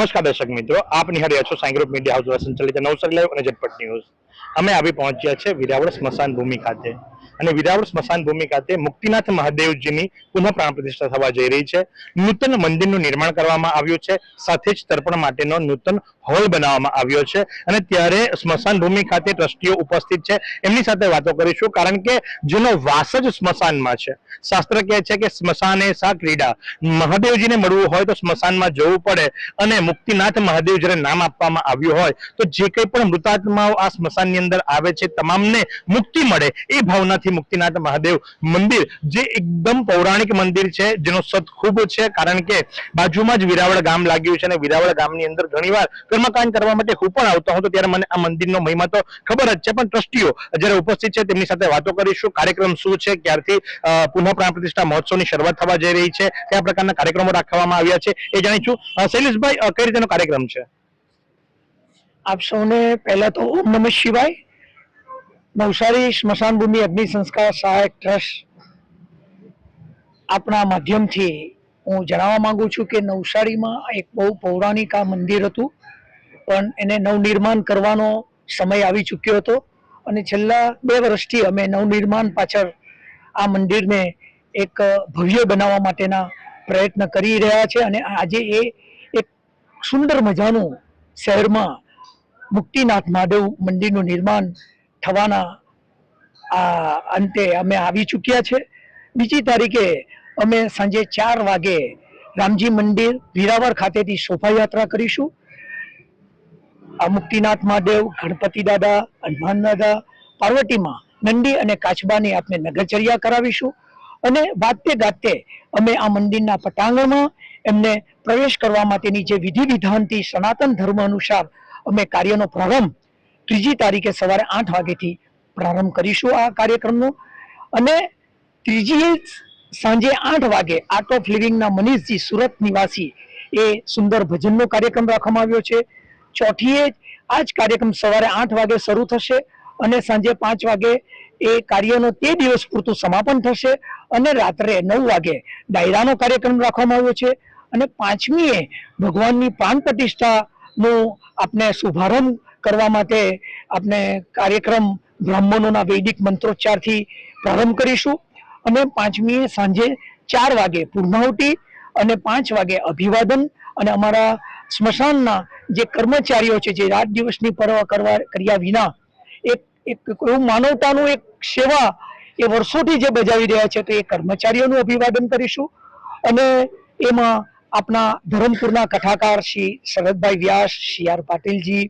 નમસ્કાર દર્શક મિત્રો, આપ નિહાળ્યા છો સાંઈ ગ્રુપ મીડિયા હાઉસ દ્વારા સંચાલિત નવસારી લાઈવ અને ઝટપટ ન્યૂઝ. અમે આવી પહોંચ્યા છે વિરાવળ સ્મશાન ભૂમિ ખાતે. અને વિરાવળ સ્મશાન ભૂમિ ખાતે મુક્તિનાથ મહાદેવજીની પુનઃ પ્રાણ પ્રતિષ્ઠા થવા જઈ રહી છે. નૂતન મંદિરનું નિર્માણ કરવામાં આવ્યું છે. સાથે જ તર્પણ માટેનો નૂતન હોલ બનાવવામાં આવ્યો છે. અને ત્યારે સ્મશાન ભૂમિ ખાતે ટ્રસ્ટીઓ ઉપસ્થિત છે. એમની સાથે વાતો કરીશું કારણ કે જેનો વાસ જ સ્મશાનમાં છે. શાસ્ત્ર કહે છે કે સ્મશાને સા ક્રીડા. મહાદેવજીને મળવું હોય તો સ્મશાનમાં જવું પડે અને મુક્તિનાથ મહાદેવ જ્યારે નામ આપવામાં આવ્યું હોય તો જે કંઈ પણ મૃતાત્માઓ આ સ્મશાનની અંદર આવે છે, તમામને મુક્તિ મળે એ ભાવનાથી મુક્તિનાથ મહાદેવ મંદિર, જે એકદમ પૌરાણિક મંદિર છે, જેનો સત ખૂબ છે, કારણ કે બાજુમાં જ વિરાવળ ગામ લાગ્યું છે અને વિરાવળ ગામની અંદર ઘણીવાર કર્મકાંડ કરવા માટે હું પણ આવતો હું તો ત્યારે મને આ મંદિરનો મહિમા તો ખબર જ છે. પણ ટ્રસ્ટીઓ જ્યારે ઉપસ્થિત છે, તેમની સાથે વાતો કરીશું. કાર્યક્રમ શું છે? ક્યારથી પુનઃ પ્રાણ પ્રતિષ્ઠા મહોત્સવની શરૂઆત થવા જઈ રહી છે? કયા પ્રકારના કાર્યક્રમો રાખવામાં આવ્યા છે? એ જાણીશું. શૈલેષભાઈ કઈ રીતેનો કાર્યક્રમ છે? આપ સૌને પહેલા તો ઓમ નમઃ શિવાય. નવસારી સ્મશાન ભૂમિ અગ્નિ સંસ્કાર સહાયક ટ્રસ્ટ આપણા માધ્યમથી હું જણાવવા માંગુ છું કે નવસારીમાં એક બહુ પૌરાણિક આ મંદિર હતું, પણ એને નવનિર્માણ કરવાનો સમય આવી ચૂક્યો હતો અને છેલ્લા બે વર્ષથી અમે નવનિર્માણ પાછળ આ મંદિરને એક ભવ્ય બનાવવા માટેના પ્રયત્ન કરી રહ્યા છે અને આજે એ એક સુંદર મજાનું શહેરમાં મુક્તિનાથ મહાદેવ મંદિરનું નિર્માણ થવાના આ અંતે અમે આવી ચૂક્યા છે. બીજી તારીખે અમે સાંજે ચાર વાગે રામજી મંદિર વીરાવર ખાતેથી શોભાયાત્રા કરીશું. આ મુક્તિનાથ મહાદેવ, ગણપતિ દાદા, હનુમાન દાદા, પાર્વતીમાં નંદી અને કાચબાની આપણે નગરચર્યા કરાવીશું. અને વાતે ગાતે અમે આ મંદિરના પટાંગણમાં એમને પ્રવેશ કરવા માટેની જે વિધિ વિધાનથી સનાતન ધર્મ અનુસાર અમે કાર્યનો પ્રારંભ ત્રીજી તારીખે સવારે આઠ વાગ્યાથી પ્રારંભ કરીશું આ કાર્યક્રમનો. અને ત્રીજી સાંજે આઠ વાગે આર્ટ ઓફ લિવિંગના મનીષજી સુરત નિવાસી એ સુંદર ભજનનો કાર્યક્રમ રાખવામાં આવ્યો છે. ચોથીએ આ જ કાર્યક્રમ સવારે આઠ વાગે શરૂ થશે અને સાંજે પાંચ વાગે એ કાર્યનો તે દિવસ પૂરતું સમાપન થશે અને રાત્રે નવ વાગે ડાયરાનો કાર્યક્રમ રાખવામાં આવ્યો છે. અને પાંચમીએ ભગવાનની પ્રાણ પ્રતિષ્ઠાનો આપણે શુભારંભ કરવા માટે આપણે કાર્યક્રમ બ્રાહ્મણોના વૈદિક મંત્રોચ્ચારથી પ્રારંભ કરીશું. અને પાંચમીએ સાંજે ચાર વાગે પૂર્ણાહુતિ અને પાંચ વાગે અભિવાદન અને અમારા સ્મશાનના જે કર્મચારીઓ છે, જે રાત દિવસની પરવા કરવા કર્યા વિના એક એક એવું માનવતાનું એક સેવા એ વર્ષોથી જે બજાવી રહ્યા છે, તો એ કર્મચારીઓનું અભિવાદન કરીશું. અને એમાં આપણા ધરમપુરના કથાકાર શ્રી શરદભાઈ વ્યાસ સી આર પાટીલજી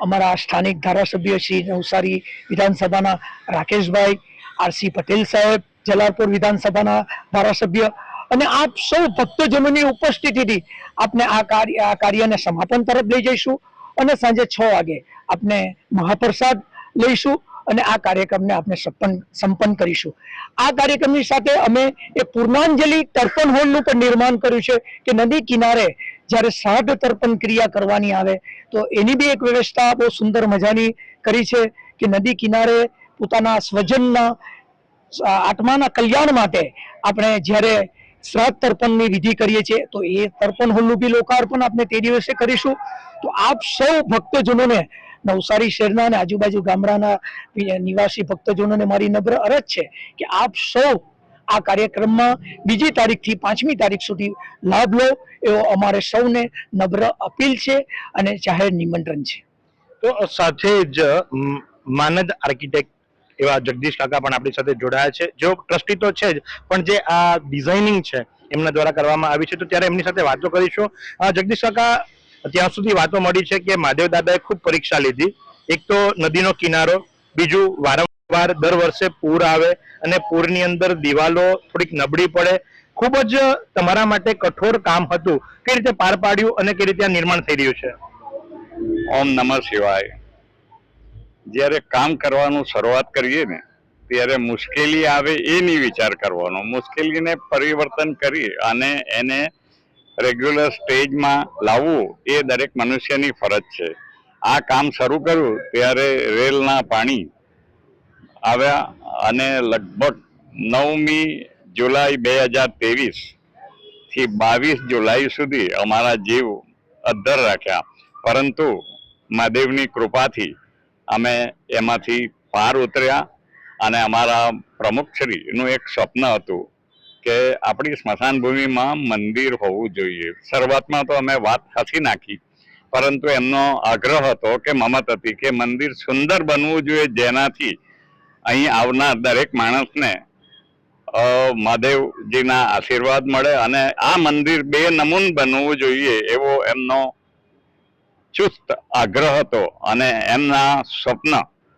અમારા સ્થાનિક ધારાસભ્ય શ્રી નવસારી વિધાનસભાના રાકેશભાઈ, આરસી પટેલ સાહેબ, જલાલપુર વિધાનસભાના ધારાસભ્ય અને આપ સૌ ભક્તજનોની ઉપસ્થિતિથી આપને આ કાર્ય, આ કાર્યને સમાપન તરફ લઈ જઈશું અને સાંજે છ વાગે આપને મહાપ્રસાદ લઈશું અને આ કાર્યક્રમને આપણે સંપન્ન સંપન્ન કરીશું. આ કાર્યક્રમની સાથે અમે એ પૂર્ણાંજલિ તર્પણ હોલનું પણ નિર્માણ કર્યું છે કે નદી કિનારે જ્યારે શ્રાદ્ધ તર્પણ ક્રિયા કરવાની આવે, તો એની બી એક વ્યવસ્થા બહુ સુંદર મજાની કરી છે કે નદી કિનારે પોતાના સ્વજનના આત્માના કલ્યાણ માટે આપણે જ્યારે શ્રાદ્ધ તર્પણની વિધિ કરીએ છીએ, તો એ તર્પણ હોલનું બી લોકાર્પણ આપણે તે દિવસે કરીશું. તો આપ સૌ ભક્તજનોને, નવસારી શહેરના અને આજુબાજુ ગામડાના નિવાસી ભક્તજનોને મારી નમ્ર અરજ છે કે આપ સૌ આ કાર્યક્રમમાં બીજી તારીખથી પાંચમી તારીખ સુધી લાભ લો, એવો અમારે સૌને નમ્ર અપીલ છે અને જાહેર નિમંત્રણ છે. તો સાથે જ માનદ આર્કિટેક્ટ એવા જગદીશ કાકા પણ આપણી સાથે જોડાયા છે. જો ટ્રસ્ટી તો છે જ, પણ જે આ ડિઝાઇનિંગ છે એમના દ્વારા કરવામાં આવી છે, તો ત્યારે એમની સાથે વાતો કરીશું. જગદીશ કાકા, ત્યાં સુધી વાતો મળી છે કે મહાદેવ દાદાએ ખૂબ પરીક્ષા લીધી. એક તો નદીનો કિનારો, બીજું વારંવાર દર વર્ષે પૂર આવે અને પૂરની અંદર દિવાલો થોડીક નબળી પડે, ખૂબ જ તમારા માટે કઠોર કામ હતું. કઈ રીતે પાર પાડ્યું અને કઈ રીતે આ નિર્માણ થઈ રહ્યું છે? ઓમ નમઃ શિવાય. જ્યારે કામ કરવાનું શરૂઆત કરીએ ને, ત્યારે મુશ્કેલી આવે એ નહીં વિચાર કરવાનો. મુશ્કેલીને પરિવર્તન કરી અને એને રેગ્યુલર સ્ટેજમાં લાવવું એ દરેક મનુષ્યની ફરજ છે. આ કામ શરૂ કર્યું ત્યારે રેલના પાણી આવ્યા અને લગભગ નવમી જુલાઈ બે હજાર ત્રેવીસથી બાવીસ જુલાઈ સુધી અમારા જીવ અદ્ધર રાખ્યા. પરંતુ મહાદેવની કૃપાથી અમે એમાંથી પાર ઉતર્યા અને અમારા પ્રમુખશ્રીનું એક સ્વપ્ન હતું કે આપણી સ્મશાન ભૂમિમાં મંદિર હોવું જોઈએ. શરૂઆતમાં તો અમે વાત હસી નાખી, પરંતુ એમનો આગ્રહ હતો કે મમત હતી કે મંદિર સુંદર બનવું જોઈએ જેનાથી અહીં આવનાર દરેક માણસને મહાદેવજીના આશીર્વાદ મળે અને આ મંદિર બે નમૂન બનવું જોઈએ એવો એમનો ચુસ્ત આગ્રહ હતો અને એમના સ્વપ્ન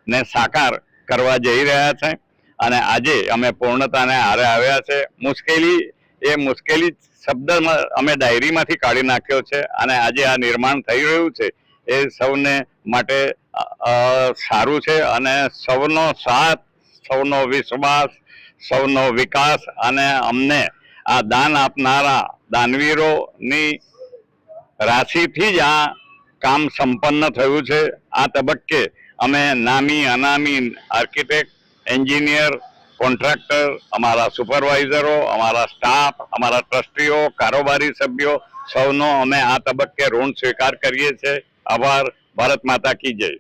ને સાકાર કરવા જઈ રહ્યા છે. અને આજે અમે પૂર્ણતાને હારે આવ્યા છે. મુશ્કેલી, એ મુશ્કેલી શબ્દ અમે ડાયરીમાંથી કાઢી નાખ્યો છે અને આજે આ નિર્માણ થઈ રહ્યું છે. એ સૌને માટે સારું છે અને સૌનો સાથ, સૌનો વિશ્વાસ, સૌનો વિકાસ અને અમને આ દાન આપનારા દાનવીરોની રાશિથી જ આ કામ સંપન્ન થયું છે. આ તબક્કે અમે નામી અનામી આર્કિટેક્ટ, એન્જિનિયર, કોન્ટ્રાક્ટર, અમારા સુપરવાઇઝરો, અમારા સ્ટાફ, અમારા ટ્રસ્ટીઓ, કારોબારી સભ્યો, સૌનો અમે આ તબક્કે ઋણ સ્વીકાર કરીએ છીએ. આભાર. ભારત માતા કી જય.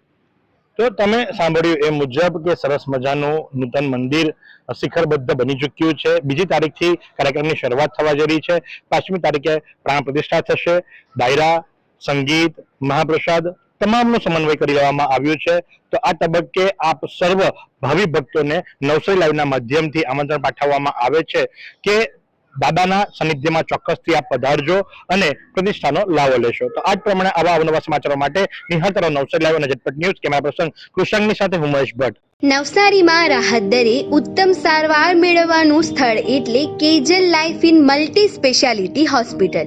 તો તમે સાંભળ્યું એ મુજબ કે સરસ મજાનું નૂતન મંદિર શિખરબદ્ધ બની ચૂક્યું છે. બીજી તારીખથી કાર્યક્રમની શરૂઆત થવા જઈ રહી છે. પાંચમી તારીખે પ્રાણ પ્રતિષ્ઠા થશે. ડાયરા, સંગીત, મહાપ્રસાદ તમામનો સમન્વય કરી લેવામાં આવ્યું છે. તો આ તબક્કે આપ સર્વ ભાવિ ભક્તોને નવસારી લાઈવના માધ્યમથી આમંત્રણ પાઠવવામાં આવે છે કે દાદાના સાનિધ્યમાં ચોક્કસથી આપ પધારજો અને પ્રતિષ્ઠાનો લાવો લેશો. તો આ પ્રમાણે આવા અવનવા સમાચારો માટે નિહાળતા રહો નવસારી લાઈવ અને ઝટપટ ન્યૂઝ. કેમેરા પર્સન કૃષાંગની સાથે હું મહેશ ભટ્ટ. નવસારીમાં રાહત દરે ઉત્તમ સારવાર મેળવવાનું સ્થળ એટલે Kejal life in multi speciality hospital.